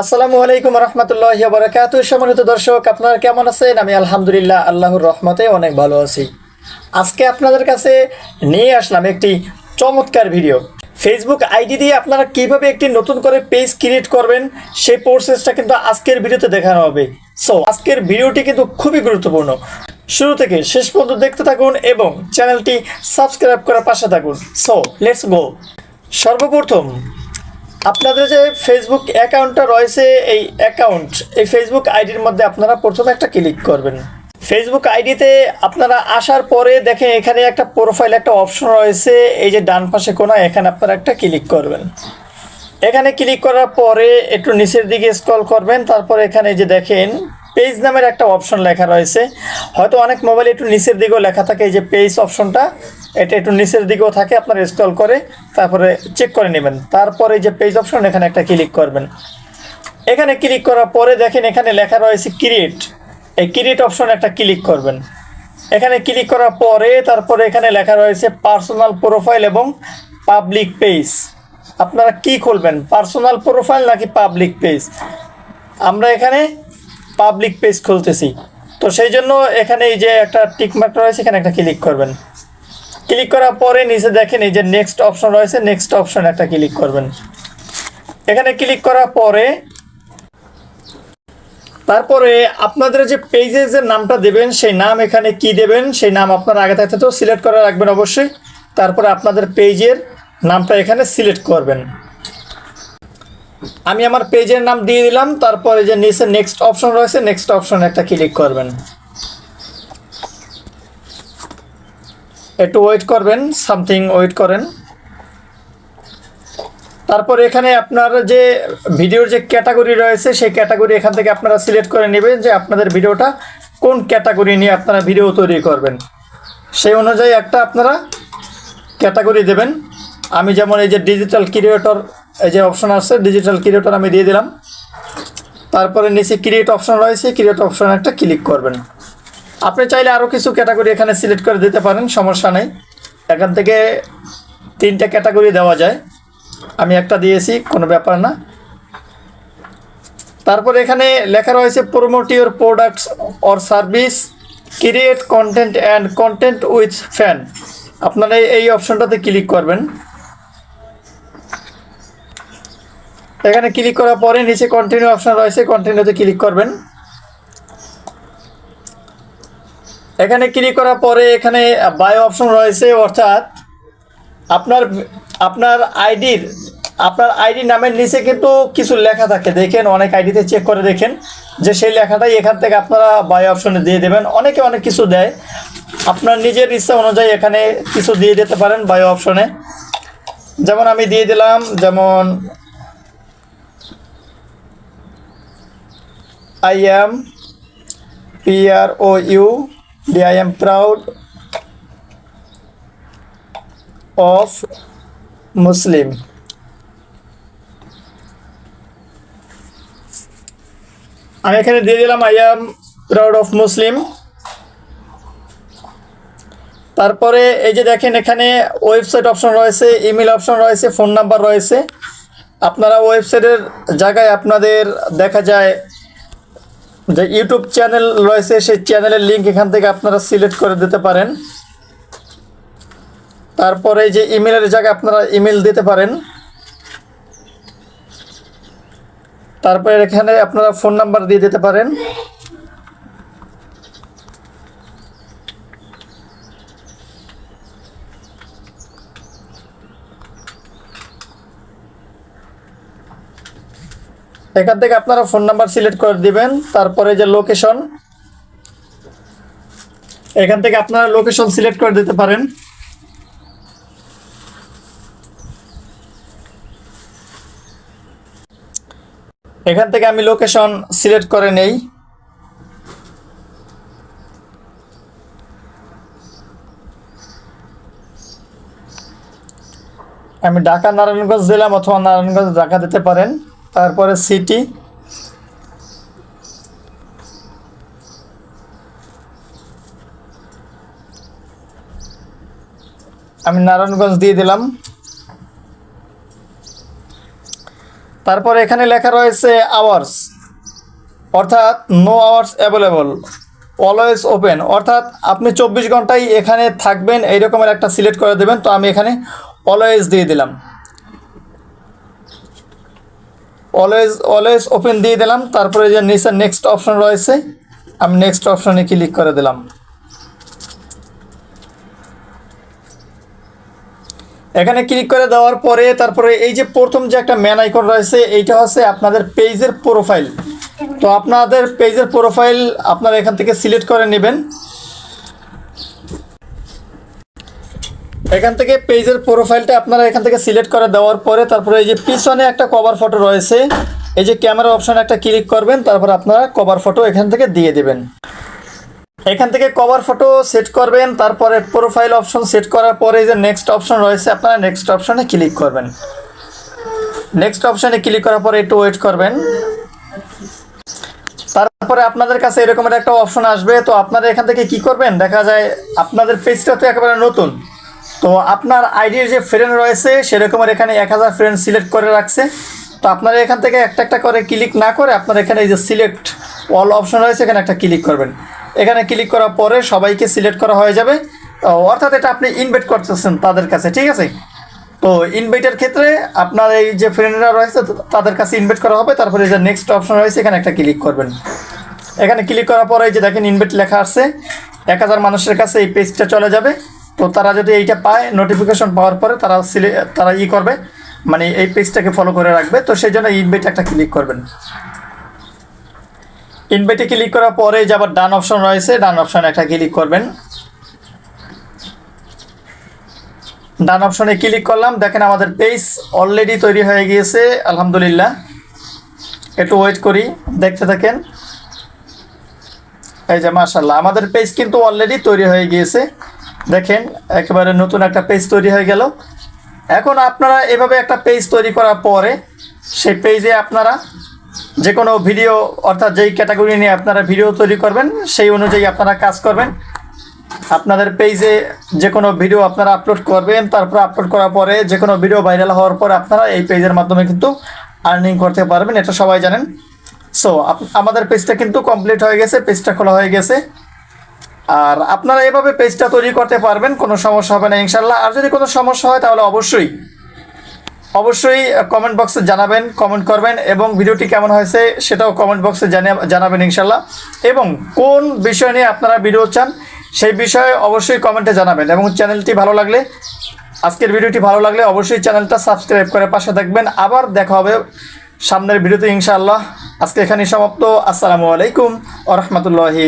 আসসালামু আলাইকুম রহমতুল্লাহ বরকাত সম্মানিত দর্শক, আপনারা কেমন আছেন? আমি আলহামদুলিল্লাহ আল্লাহর রহমতে অনেক ভালো আছি। আজকে আপনাদের কাছে নিয়ে আসলাম একটি চমৎকার ভিডিও। ফেসবুক আইডি দিয়ে আপনারা কীভাবে একটি নতুন করে পেজ ক্রিয়েট করবেন, সেই প্রসেসটা কিন্তু আজকের ভিডিওতে দেখানো হবে। সো আজকের ভিডিওটি কিন্তু খুবই গুরুত্বপূর্ণ। শুরু থেকে শেষ পর্যন্ত দেখতে থাকুন এবং চ্যানেলটি সাবস্ক্রাইব করার পাশে থাকুন। সো লেটস গো সর্বপ্রথম আপনাদের যে ফেসবুক অ্যাকাউন্টটা রয়েছে, এই অ্যাকাউন্ট এই ফেসবুক আইডির মধ্যে আপনারা প্রথমে একটা ক্লিক করবেন। ফেসবুক আইডিতে আপনারা আসার পরে দেখেন এখানে একটা প্রোফাইল একটা অপশন রয়েছে, এই যে ডান পাশে কোনা এখানে আপনারা একটা ক্লিক করবেন। এখানে ক্লিক করার পরে একটু নিচের দিকে স্ক্রল করবেন, তারপর এখানে যে দেখেন পেজ নামের একটা অপশন লেখা রয়েছে। হয়তো অনেক মোবাইলে একটু নিচের দিকেও লেখা থাকে, এই যে পেজ অপশনটা এটা একটু নিচের দিকেও থাকে, আপনার স্ক্রল করে তারপরে চেক করে নেবেন। তারপরে যে পেজ অপশন এখানে একটা ক্লিক করবেন। এখানে ক্লিক করার পরে দেখেন এখানে লেখা রয়েছে ক্রিয়েট এই ক্রিয়েট অপশন একটা ক্লিক করবেন। এখানে ক্লিক করার পরে তারপরে এখানে লেখা রয়েছে পার্সোনাল প্রোফাইল এবং পাবলিক পেজ আপনারা কি খুলবেন পার্সোনাল প্রোফাইল নাকি পাবলিক পেজ আমরা এখানে পাবলিক পেজ খুলতেছি। তো সেই জন্য এখানে এই যে একটা টিকমার্ক রয়েছে, এখানে একটা ক্লিক করবেন। ক্লিক করার পরে নিচে দেখেন এই যে নেক্সট অপশন রয়েছে নেক্সট অপশন একটা ক্লিক করবেন। এখানে ক্লিক করার পরে তারপরে আপনাদের যে পেজের যে নামটা দেবেন, সেই নাম এখানে কি দেবেন, সেই নাম আপনার আগে থাকতে তো সিলেক্ট করে রাখবেন অবশ্যই। তারপরে আপনাদের পেজের নামটা এখানে সিলেক্ট করবেন। আমি আমার পেজের নাম দিয়ে দিলাম, তারপরে যে নিচে নেক্সট অপশন রয়েছে নেক্সট অপশন একটা ক্লিক করবেন। একটু ওয়েট করবেন সামথিং ওয়েট করেন। তারপর এখানে আপনার যে ভিডিওর যে ক্যাটাগরি রয়েছে, সেই ক্যাটাগরি এখান থেকে আপনারা সিলেক্ট করে নেবেন যে আপনাদের ভিডিওটা কোন ক্যাটাগরি নিয়ে আপনারা ভিডিও তৈরি করবেন। সেই অনুযায়ী একটা আপনারা ক্যাটাগরি দেবেন। আমি যেমন এই যে ডিজিটাল ক্রিয়েটর এই যে অপশন আছে ডিজিটাল ক্রিয়েটর আমি দিয়ে দিলাম। তারপরে নিচে ক্রিয়েট অপশন রয়েছে ক্রিয়েট অপশন একটা ক্লিক করবেন। আপনি চাইলে আরও কিছু ক্যাটাগরি এখানে সিলেক্ট করে দিতে পারেন, সমস্যা নেই। এখান থেকে তিনটা ক্যাটাগরি দেওয়া যায়। আমি একটা দিয়েছি, কোনো ব্যাপার না। তারপর এখানে লেখা রয়েছে promote your products or service create content and content with fan আপনারা এই- অপশনটাতে ক্লিক করবেন। এখানে ক্লিক করার পরে নিচে কন্টিনিউ অপশন রয়েছে কন্টিনিউতে ক্লিক করবেন। এখানে ক্লিক করার পরে এখানে বায়ো অপশন রয়েছে, অর্থাৎ আপনার আপনার আইডির আপনার আইডি নামের নিচে কিন্তু কিছু লেখা থাকে। দেখেন, অনেক আইডিতে চেক করে দেখেন যে সেই লেখাটাই এখান থেকে আপনারা বায়ো অপশনে দিয়ে দেবেন। অনেকে অনেক কিছু দেয়। আপনার নিজের ইচ্ছা অনুযায়ী এখানে কিছু দিয়ে দিতে পারেন বায়ো অপশনে যেমন আমি দিয়ে দিলাম, যেমন I M P R O U D I am proud of Muslim আমি এখানে দিয়ে দিলাম I am proud of Muslim তারপরে এই যে দেখেন এখানে ওয়েবসাইট অপশন রয়েছে ইমেল অপশন রয়েছে ফোন নাম্বার রয়েছে। আপনারা ওয়েবসাইটের জায়গায় আপনাদের দেখা যায় যে ইউটিউব চ্যানেল রয়েছে, সেই চ্যানেলের লিঙ্ক এখান থেকে আপনারা সিলেক্ট করে দিতে পারেন। তারপরে যে ইমেলের জায়গায় আপনারা ইমেল দিতে পারেন। তারপরে এখানে আপনারা ফোন নাম্বার দিয়ে দিতে পারেন। এখান থেকে আপনারা ফোন নাম্বার সিলেক্ট করে দিবেন, তারপরে যে লোকেশন, এখান থেকে আপনারা লোকেশন সিলেক্ট করে দিতে পারেন। এখান থেকে আমি লোকেশন সিলেক্ট করে নেই। আমি ঢাকা, নারায়ণগঞ্জ দিলাম অথবা নারায়ণগঞ্জ, ঢাকা দিতে পারেন। তারপরে সিটি। আমি নারায়ণগঞ্জ দিয়ে দিলাম। তারপরে এখানে লেখা রয়েছে আওয়ার্স, অর্থাৎ no hours available always open অর্থাৎ আপনি চব্বিশ ঘন্টাই এখানে থাকবেন এই রকমের একটা সিলেক্ট করে দেবেন, তো আমি এখানে অলওয়েজ দিয়ে দিলাম। অলওয়েজ অলওয়েজ ওপেন দিয়ে দিলাম। তারপরে যে নিচে নেক্সট অপশন রয়েছে, আমি নেক্সট অপশনে ক্লিক করে দিলাম। এখানে ক্লিক করে দেওয়ার পরে, তারপরে এই যে প্রথম যে একটা ম্যান আইকন রয়েছে, এইটা হচ্ছে আপনাদের পেজের প্রোফাইল তো আপনাদের পেজের প্রোফাইল আপনারা এখান থেকে সিলেক্ট করে নেবেন। এখান থেকে পেজের প্রোফাইলটা আপনারা এখান থেকে সিলেক্ট করে দেওয়ার পরে তারপরে এই যে পিছনে একটা কভার ফটো রয়েছে, এই যে ক্যামেরা অপশন একটা ক্লিক করবেন, তারপর আপনারা কভার ফটো এখান থেকে দিয়ে দেবেন। এখান থেকে কভার ফটো সেট করবেন, তারপরে প্রোফাইল অপশন সেট করার পরে যে নেক্সট অপশন রয়েছে, আপনারা নেক্সট অপশনে ক্লিক করবেন। নেক্সট অপশনে ক্লিক করার পরে একটু ওয়েট করবেন। তারপরে আপনাদের কাছে এরকমের একটা অপশন আসবে, তো আপনারা এখান থেকে কি করবেন? দেখা যায় আপনাদের পেজটা তো একেবারে নতুন। তো আপনার আইডির যে ফ্রেন্ড রয়েছে, সেরকমের এখানে এক হাজার ফ্রেন্ড সিলেক্ট করে রাখছে। তো আপনারা এখান থেকে একটা একটা করে ক্লিক না করে আপনারা এখানে এই যে সিলেক্ট অল অপশন রয়েছে, এখানে একটা ক্লিক করবেন। এখানে ক্লিক করার পরে সবাইকে সিলেক্ট করা হয়ে যাবে। অর্থাৎ এটা আপনি ইনভাইট করতেছেন তাদের কাছে, ঠিক আছে? তো ইনভাইটের ক্ষেত্রে আপনার এই যে ফ্রেন্ডরা রয়েছে তাদের কাছে ইনভাইট করা হবে। তারপরে যে নেক্সট অপশন রয়েছে, এখানে একটা ক্লিক করবেন। এখানে ক্লিক করার পরে যে দেখেন ইনভাইট লেখা আসছে। এক হাজার মানুষের কাছে এই পেজটা চলে যাবে। তো তারা যদি এইটা পায় নোটিফিকেশন পাওয়ার পরে তারা সিলে, তারা ই করবে মানে এই পেজটাকে ফলো করে রাখবে। তো সেই জন্য ইনভাইট একটা ক্লিক করবেন। ইনভাইটে ক্লিক করার পরে যে আবার ডান অপশন রয়েছে, ডান অপশনে একটা ক্লিক করবেন। ডান অপশনে ক্লিক করলাম। দেখেন আমাদের পেজ অলরেডি তৈরি হয়ে গিয়েছে, আলহামদুলিল্লাহ। একটু ওয়েট করি, দেখতে থাকেন। এই যে মাশাল্লাহ আমাদের পেজ কিন্তু অলরেডি তৈরি হয়ে গিয়েছে। দেখেন, একেবারে নতুন একটা পেজ তৈরি হয়ে গেল। এখন আপনারা এভাবে একটা পেজ তৈরি করার পরে সেই পেজে আপনারা যে কোনো ভিডিও অর্থাৎ যেই ক্যাটাগরি নিয়ে আপনারা ভিডিও তৈরি করবেন, সেই অনুযায়ী আপনারা কাজ করবেন। আপনাদের পেজে যে কোনো ভিডিও আপনারা আপলোড করবেন, তারপর আপলোড করার পরে যে কোনো ভিডিও ভাইরাল হওয়ার পর আপনারা এই পেজের মাধ্যমে কিন্তু আর্নিং করতে পারবেন, এটা সবাই জানেন। সো আমাদের পেজটা কিন্তু কমপ্লিট হয়ে গেছে পেজটা খোলা হয়ে গেছে। আর আপনারা এভাবে পেজটা তৈরি করতে পারবেন, কোনো সমস্যা হবে না ইনশাল্লাহ আর যদি কোনো সমস্যা হয় তাহলে অবশ্যই অবশ্যই কমেন্ট বক্সে জানাবেন কমেন্ট করবেন এবং ভিডিওটি কেমন হয়েছে সেটাও কমেন্ট বক্সে জানাবেন ইনশাল্লাহ এবং কোন বিষয় নিয়ে আপনারা ভিডিও চান সেই বিষয়ে অবশ্যই কমেন্টে জানাবেন এবং চ্যানেলটি ভালো লাগলে, আজকের ভিডিওটি ভালো লাগলে অবশ্যই চ্যানেলটা সাবস্ক্রাইব করে পাশে থাকবেন। আবার দেখা হবে সামনের ভিডিওতে ইনশাআল্লাহ। আজকে এখানেই সমাপ্ত। আসসালামু আলাইকুম আ রহমতুল্লাহি